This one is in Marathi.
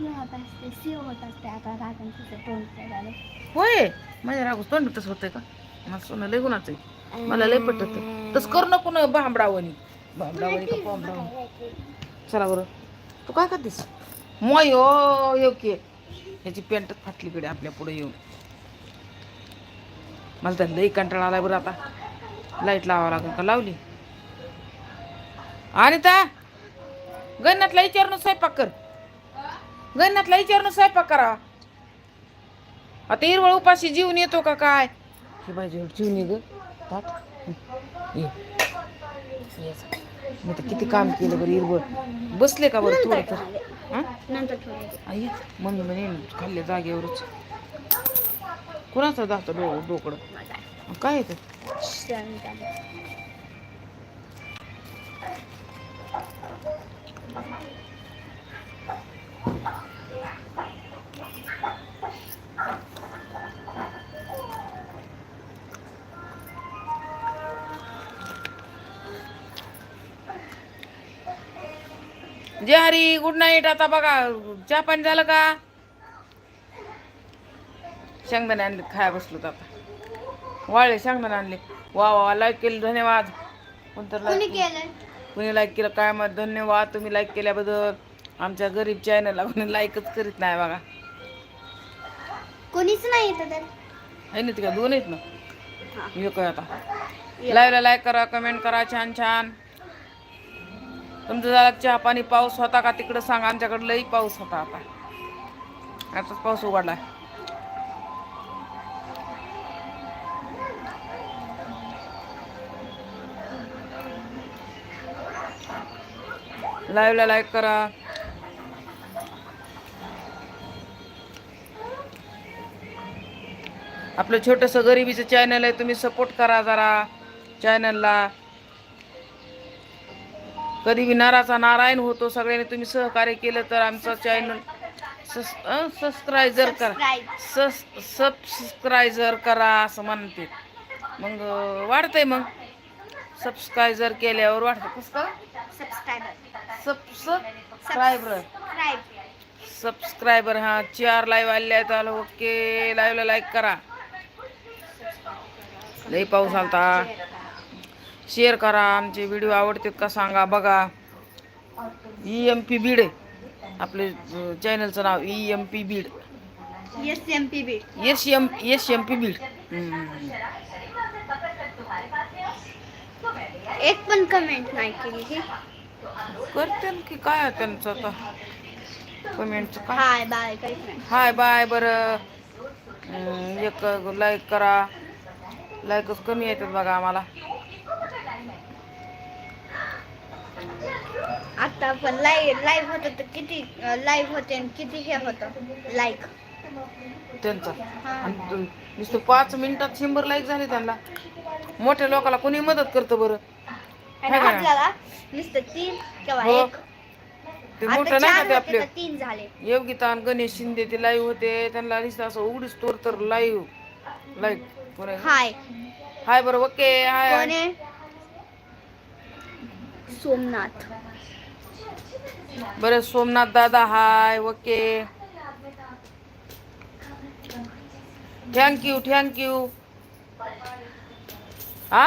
होत असते होत असते. आता तिचं तोंड होय? माझ्या रागू तोंड तसं होतंय का? मला सोनं लय गुणाचं आहे. मला लय पटत तसं करू नको ना भांबडावणी. भांबडावणी का चला बरं. तू काय करतेस? मय हो योग्य ह्याची पेंटच फाटली कडे आपल्या पुढे येऊन. मला तर लई कंटाळा आलाय बरं आता. लाइट लावावं लागेल का? लावली. आणि त्या गन्नातला विचारून स्वयंपाक कर. गन्नातला विचारून स्वयंपाक करा. आता हिरवळ उपाशी जीवन येतो का काय? हे पाहिजे जीवन ये. मी तर किती काम केलं बरं हिरवळ. बसले का बरं थोडं तर? हं? नंतर थोडे आई मम्मी म्हणे खाल्ल्या जागेवरच. कुणाचं जातं डो डोकडं काय येतं जय हरी गुड नाईट आता बघा चहा पाणी झालं का? शेंगदाणे आणले खाया बसलो आता. वाळले शेंगदाणे आणले. वा वा लाईक केलं धन्यवाद. कोणतर कोणी लाईक केलं? कुणी लाईक केलं? काय मत धन्यवाद. तुम्ही लाईक केल्याबद्दल आमच्या गरीब चॅनलला कोणी लाईकच करीत नाही बघा. कोणीच नाही आहे ना तिका दोन आहेत ना? आहे आता? लाईव्हला लाईक करा कमेंट करा छान छान. तुमचं जरा चहा पाणी पाऊस होता का तिकडं सांगा आमच्याकडं लई पाऊस होता आता. आताच पाऊस उघडला लाईव्हला लाईक करा. आपलं छोटंसं गरिबीचं चॅनल आहे तुम्ही सपोर्ट करा जरा चॅनलला कधी बी नाराचा नारायण होतो सगळ्यांनी तुम्ही सहकार्य केलं तर आमचं चॅनल सबस्क्रायझर करा. सस सबस्क्रायझर करा असं म्हणते. मग वाढतंय मग. सबस्क्रायझर केल्यावर वाढतं. कसं सबस्क्रायबर सबस्क्रायबर हा चार लाईव्ह आले आहेत. आलो ओके लाईव्हला लाईक करा. लई पाऊस आलता. शेअर करा आमचे व्हिडिओ आवडतात का सांगा बघा. ई एम पी बीड आपले चॅनलचं नाव E M P Beed S M P B S M S M P Beed. एक पण कमेंट नाही केली करते की काय त्यांचं आता? कमेंटचं काय? हाय बाय हाय बाय बरं. एक लाईक करा. लाईकच कमी येतात बघा आम्हाला. आता पण लाईव्ह लाईव्ह होतं तर किती लाईव्ह होते आणि किती हे होतं? लाईक त्यांचं. आणि तू- नुसतं पाच मिनिटात शंभर लाईक झाले त्यांना. मोठ्या लोकाला कोणी मदत करतं बरं? आणि? आपल्याला नुसतं तीन किंवा हो. एक. ते आता मोठं नाही चार का ते होते आपले? तर तीन झाले. योगिता आणि गणेश शिंदे ते लाईव्ह होते. त्यांना नुसतं असं उघडीच तोर तर लाईव्ह लाईक आहे? हाय. हाय बरं ओके हाय. कोण आहे? सोमनाथ. बरं सोमनाथ दादा हाय ओके. थँक्यू थँक्यू हा?